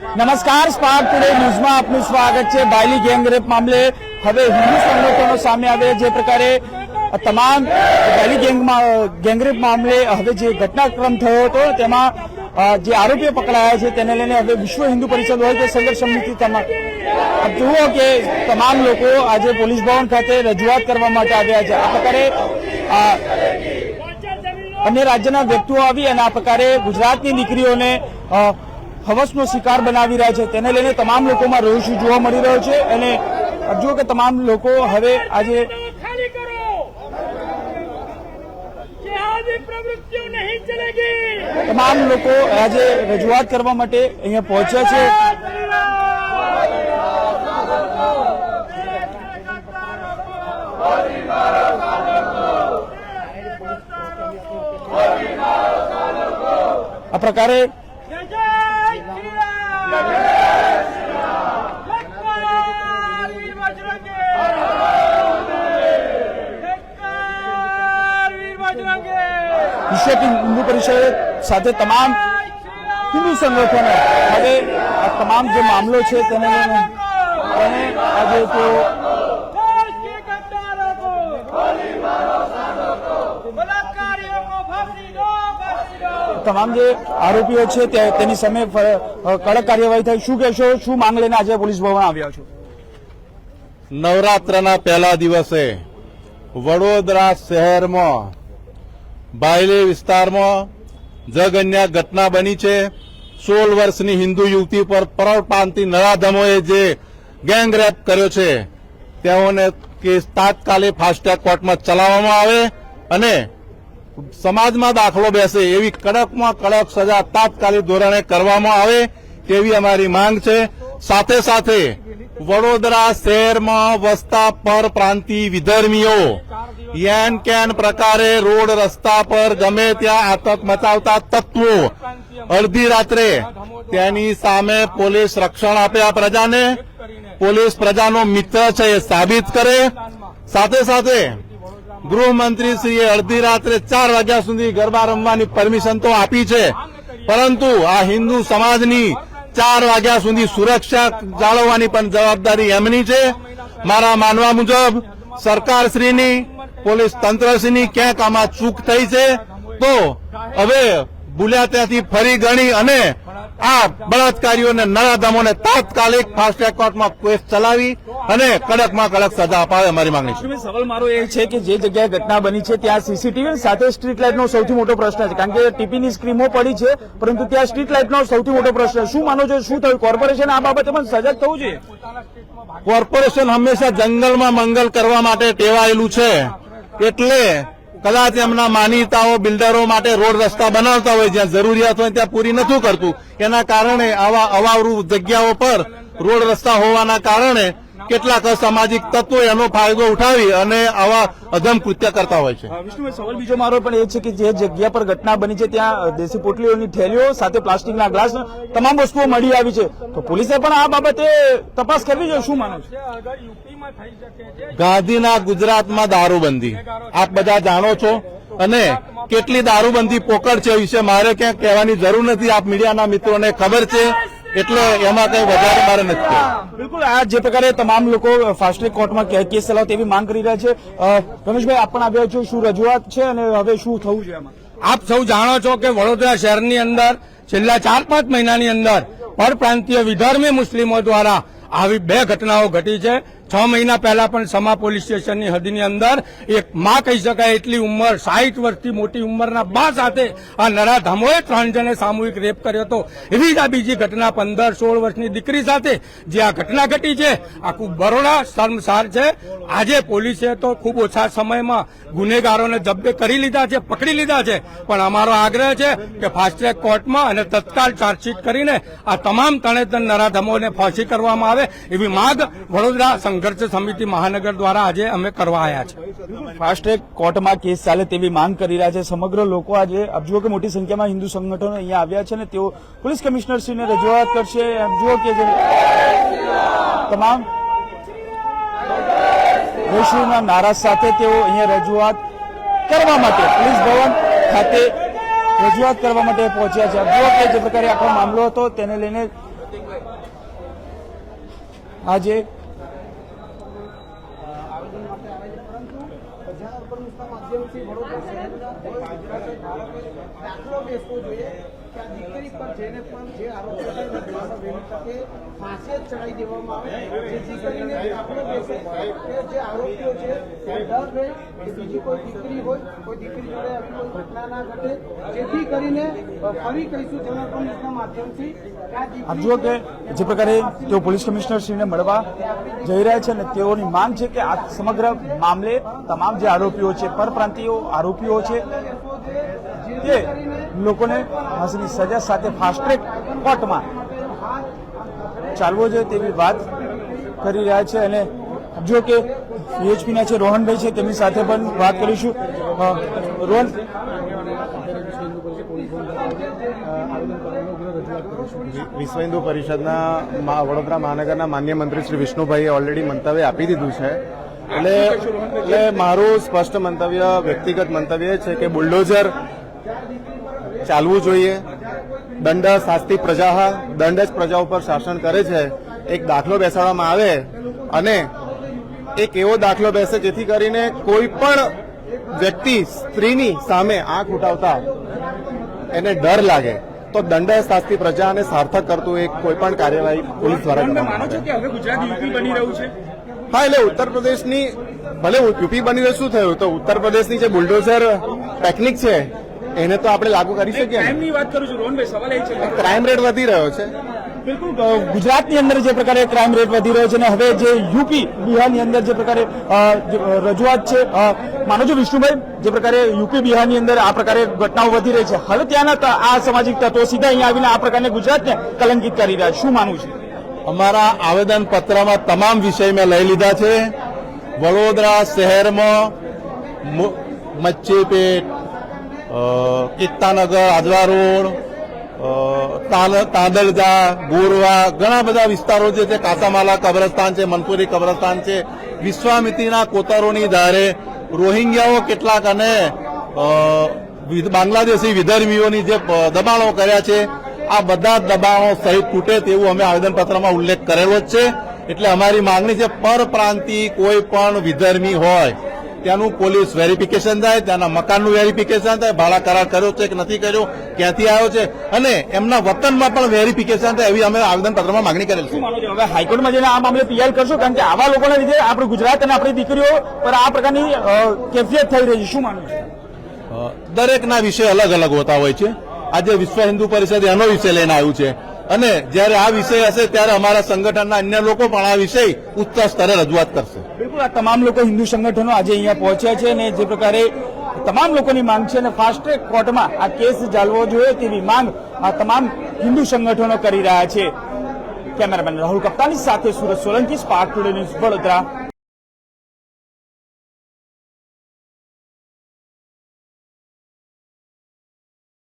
નમસ્કાર spark today ન્યૂઝમાં આપનું સ્વાગત છે. બાયલી ગેંગરેપ મામલે હવે હિન્દુ સંગઠનો સામે આવે જે પ્રકારે તમામ બાયલી ગેંગમાં ગેંગરેપ મામલે હવે જે ઘટનાક્રમ થયો હતો, તેમાં જે આરોપીઓ પકડાયા છે, તેને લઈને હવે વિશ્વ હિન્દુ પરિષદ હોય કે સંઘર્ષ સમિતિ તમામ જુઓ કે તમામ લોકો આજે પોલીસ ભવન ખાતે રજૂઆત કરવા માટે આવ્યા છે. આ પ્રકારે અન્ય રાજ્યના વ્યક્તિઓ આવી અને આ પ્રકારે ગુજરાતની દીકરીઓને હવસનો શિકાર બનાવી રહ્યા છે. તેને લઈને તમામ લોકોમાં રોષ જોવા મળી રહ્યો છે અને જો કે તમામ લોકો હવે આજે તમામ લોકો આજે રજૂઆત કરવા માટે અહીંયા પહોંચ્યા છે. આ પ્રકારે વિશ્વ હિન્દુ પરિષદ સાથે તમામ હિન્દુ સંગઠનો હવે આ તમામ જે મામલો છે, તેને તેને આજે તેઓ તમામ જે આરોપીઓ છે તેની સામે કડક કાર્યવાહી થાય શું કહેશો? શું માંગ લઈને આજે પોલીસ ભવન આવ્યા છો? નવરાત્રના પહેલા દિવસે વડોદરા શહેરમાં, બાયલી વિસ્તારમાં જગન્યા ઘટના બની છે. સોળ વર્ષની હિન્દુ યુવતી પર પરપ્રાંતિ નરાધમોએ જે ગેંગરેપ કર્યો છે, તેઓને કેસ તાત્કાલિક ફાસ્ટેગ કોર્ટમાં ચલાવવામાં આવે અને સમાજમાં દાખલો બેસે એવી કડકમાં કડક સજા તાત્કાલિક ધોરણે કરવામાં આવે તેવી અમારી માંગ છે. સાથે સાથે વડોદરા શહેરમાં વસતા પરપ્રાંતિ વિધર્મીઓ, યેન કેન પ્રકારે રોડ રસ્તા પર ગમે ત્યાં આતંક મચાવતા તત્વો, અડધી રાત્રે તેની સામે પોલીસ રક્ષણ આપે આ પ્રજાને. પોલીસ પ્રજાનો મિત્ર છે એ સાબિત કરે. સાથે સાથે ગૃહમંત્રીશ્રીએ અડધી રાત્રે ચાર વાગ્યા સુધી ગરબા રમવાની પરમિશન તો આપી છે. પરંતુ આ હિન્દુ સમાજની ચાર વાગ્યા સુધી સુરક્ષા જાળવવાની પણ જવાબદારી એમની છે. મારા માનવા મુજબ સરકારશ્રીની, પોલીસ તંત્રશ્રીની ક્યાંક આમાં ચૂક થઈ છે. તો હવે ભૂલ્યા ત્યાંથી ફરી ગણી અને આ બળાત્કારીઓને નરાધમોને તાત્કાલિક ફાસ્ટેગ કોર્ટમાં કેસ ચલાવી અને કડકમાં કડક સજા અપાવે અમારી માંગણી છે. સવાલ મારો એ છે કે જે જગ્યાએ ઘટના બની છે ત્યાં સીસીટીવી સાથે સ્ટ્રીટ લાઇટનો સૌથી મોટો પ્રશ્ન છે. કારણ કે ટીપીની સ્ક્રીમો પડી છે પરંતુ ત્યાં સ્ટ્રીટ લાઇટનો સૌથી મોટો પ્રશ્ન શું માનો છો શું થયું? કોર્પોરેશન આ બાબતે પણ સજગ થવું જોઈએ? કોર્પોરેશન હંમેશા જંગલમાં મંગલ કરવા માટે ટેવાયેલું છે. એટલે કદાચ એમના માનીતાઓ, બિલ્ડરો માટે રોડ રસ્તા બનાવતા હોય, જ્યાં જરૂરિયાત હોય, ત્યાં પૂરી નથી કરતું. એના કારણે આવા અવાવરૂ જગ્યાઓ પર રોડ રસ્તા હોવાના કારણે કેટલાક અસામાજિક તત્વો એનો ફાયદો ઉઠાવી અને આવા અધમ કૃત્ય કરતા હોય છે. વિષ્ણુભાઈ સવાલ બીજો મારો પણ એ છે કે જે જગ્યા પર ઘટના બની છે ત્યાં દેશી પોટલીઓની થેલીઓ સાથે પ્લાસ્ટિકના ગ્લાસ તમામ વસ્તુઓ મળી આવી છે. તો પોલીસે પણ આ બાબતે તપાસ કરવી જોઈએ શું માનો છો? ગાંધીના ગુજરાતમાં દારૂબંધી. આપ બધા જાણો છો. અને કેટલી દારૂબંધી પોકળ છે વિશે મારે ક્યાંક કહેવાની જરૂર નથી. આપ મીડિયાના મિત્રોને ખબર છે. એટલે એમાં કઈ વધારે બારે નથી બિલકુલ આ જે પ્રકારે તમામ લોકો ફાસ્ટ્રેક કોર્ટમાં કે- કેસ ચલાવે તેવી માંગ કરી રહ્યા છે. રમેશભાઈ આપ પણ આવ્યા છો શું રજૂઆત છે અને હવે શું થવું છે એમાં? આપ સૌ જાણો છો કે વડોદરા શહેરની અંદર છેલ્લા ચાર પાંચ મહિનાની અંદર પરપ્રાંતીય વિધર્મી મુસ્લિમો દ્વારા આવી બે ઘટનાઓ ઘટી છે. છ મહિના પહેલા પણ સમા પોલીસ સ્ટેશનની હદની અંદર એક માં કહી શકાય એટલી ઉંમર, સાહીઠ વર્ષથી મોટી ઉંમરના બા સાથે આ નરાધમોએ ત્રણ જણે સામૂહિક રેપ કર્યો હતો. એવી જ આ બીજી ઘટના પંદર, સોળ વર્ષની દીકરી સાથે, જે આ ઘટના ઘટી છે. આખું બરોડા શર્મસાર છે. આજે પોલીસે તો ખૂબ ઓછા સમયમાં ગુનેગારોને જબ્બે કરી લીધા છે, પકડી લીધા છે. પણ અમારો આગ્રહ છે કે ફાસ્ટ્રેક કોર્ટમાં અને તત્કાલ ચાર્જશીટ કરીને આ તમામ તણેતણ નરાધમોને ફાંસી કરવામાં આવે એવી માંગ વડોદરા સંઘર્ષ સમિતિ મહાનગર દ્વારા આજે અમે કરવા આવ્યા છે. ફાસ્ટ ટ્રેક કોર્ટમાં કેસ ચાલે તેવી માંગ કરી રહ્યા છે. સમગ્ર લોકો આજે અબજુઓ જુઓ કે મોટી સંખ્યામાં હિન્દુ સંગઠનો અહીંયા આવ્યા છે અને તેઓ પોલીસ કમિશનરશ્રીને રજૂઆત કરશે. જુઓ કે તમામ રોશનીના નારા સાથે તેઓ અહીંયા રજૂઆત કરવા માટે પોલીસ ભવન ખાતે રજૂઆત કરવા માટે પહોંચ્યા છે. જુઓ કે જે પ્રકારે આખો મામલો હતો તેને લઈને આજે આવેદન માટે આવે છે પરંતુ પ્રજા ઉપરના માધ્યમથી વડોદરા શહેરના દાખલો બેસવો જોઈએ. દીકરી પર જેને પણ જે આરોપો તકે ફાંસી જ ચડાવી દેવામાં આવે. જેથી કરીને આપણે બેસે કે જે આરોપીઓ છે તે ડર રહે કે બીજી કોઈ દીકરી હોય કોઈ દીકરી જોડે આવી કોઈ ઘટના ના ઘટે. જેથી કરીને ફરી કહીશું જનરલ ન્યૂઝના માધ્યમથી આપ જુઓ કે જે પ્રકારે તેઓ પોલીસ કમિશનરશ્રીને મળવા જઈ રહ્યા છે અને તેઓની માંગ છે કે આ સમગ્ર મામલે તમામ જે આરોપીઓ છે પરપ્રાંતિયો આરોપીઓ છે તે લોકોને ફાંસીની સજા સાથે ફાસ્ટ ટ્રેક કોર્ટમાં ચાલવો જોઈએ તેવી વાત કરી રહ્યા છે અને જો કે પીએચપીના છે રોહનભાઈ છે તેમની સાથે પણ વાત કરીશું. રોહન? વિશ્વ હિન્દુ પરિષદના વડોદરા મહાનગરના માન્ય મંત્રી શ્રી વિષ્ણુભાઈએ ઓલરેડી મંતવ્ય આપી દીધું છે. એટલે એટલે મારું સ્પષ્ટ મંતવ્ય, વ્યક્તિગત મંતવ્ય છે કે બુલડોઝર ચાલવું જોઈએ. દંડ શાસ્તિ પ્રજા દંડ જ પ્રજા ઉપર શાસન કરે છે. એક દાખલો બેસાડવામાં આવે અને એક એવો દાખલો બેસે જેથી કરીને કોઈ પણ વ્યક્તિ સ્ત્રીની સામે આંખ ઉઠાવતા એને ડર લાગે. તો દંડ શાસ્તિ પ્રજાને સાર્થક કરતું એક કોઈ પણ કાર્યવાહી પોલીસ દ્વારા કરવામાં આવે. હવે ગુજરાત યુપી બની રહ્યું છે? હા એટલે ઉત્તર પ્રદેશની ભલે યુપી બની રહ્યું શું થયું? તો ઉત્તર પ્રદેશની જે બુલડોઝર ટેકનિક છે એને તો આપણે લાગુ કરી શકીએ ને. ક્રાઇમની વાત કરું છું. રોનભાઈ સવાલ એ છે. ક્રાઇમ રેટ વધી રહ્યો છે. બિલકુલ. ગુજરાતની અંદર જે પ્રકારે ક્રાઇમ રેટ વધી રહ્યો છે અને હવે જે યુપી બિહારની અંદર જે પ્રકારે રજૂઆત છે માનો છો વિષ્ણુભાઈ જે પ્રકારે યુપી બિહારની અંદર આ પ્રકારે ઘટનાઓ વધી રહી છે. હવે ત્યાંના આ સામાજિક તત્વો સીધા અહીંયા આવીને આ પ્રકારને ગુજરાતને કલંકિત કરી રહ્યા શું માનવું છે? અમારા આવેદન પત્રમાં તમામ વિષય મેં લઈ લીધા છે. વડોદરા શહેરમાં મુ- મચ્છીપેટ કિત્તાનગર આજવા રોડ તાંદલજા, ગોરવા, ઘણા બધા વિસ્તારો જે છે કાસામાલા કબ્રસ્તાન છે, મનપુરી કબ્રસ્તાન છે. વિશ્વામિત્રીના કોતરોની ધારે રોહિંગ્યાઓ કેટલાક અને બાંગ્લાદેશી વિધર્મીઓની જે દબાણો કર્યા છે, આ બધા દબાણો સહિત તૂટે તેવું અમે આવેદનપત્રમાં ઉલ્લેખ કરેલો જ છે. એટલે અમારી માંગણી છે પરપ્રાંતિ કોઈ પણ વિધર્મી હોય ત્યાંનું પોલીસ વેરિફિકેશન થાય ત્યાંના મકાનનું વેરિફિકેશન થાય ભાડા કરાર કર્યો છે કે નથી કર્યો ક્યાંથી આવ્યો છે અને એમના વતનમાં પણ વેરિફિકેશન થાય એવી અમે આવેદનપત્રમાં માંગણી કરેલ છે. હવે હાઈકોર્ટમાં જઈને આ મામલે પીઆઈ કરશો કારણ કે આવા લોકોના લીધે આપણે ગુજરાત અને આપણી દીકરીઓ પર આ પ્રકારની કેફિયત થઈ રહી છે. શું માનવું છે? દરેકના વિષય અલગ અલગ હોતા હોય છે. આજે વિશ્વ હિન્દુ પરિષદ એનો વિષય લઈને આવ્યું છે. અને જ્યારે આ વિષય હશે ત્યારે અમારા સંગઠનના અન્ય લોકો પણ આ વિષય ઉચ્ચ સ્તરે રજૂઆત કરશે. બિલકુલ, આ તમામ લોકો હિન્દુ સંગઠનો આજે અહીંયા પહોંચ્યા છે અને જે પ્રકારે તમામ લોકોની માંગ છે અને ફાસ્ટ ટ્રેક કોર્ટમાં આ કેસ ચાલવો જોઈએ તેવી માંગ આ તમામ હિન્દુ સંગઠનો કરી રહ્યા છે. કેમેરામેન રાહુલ કપ્તાની સાથે Surat Solanki, spark today news, Vadodara.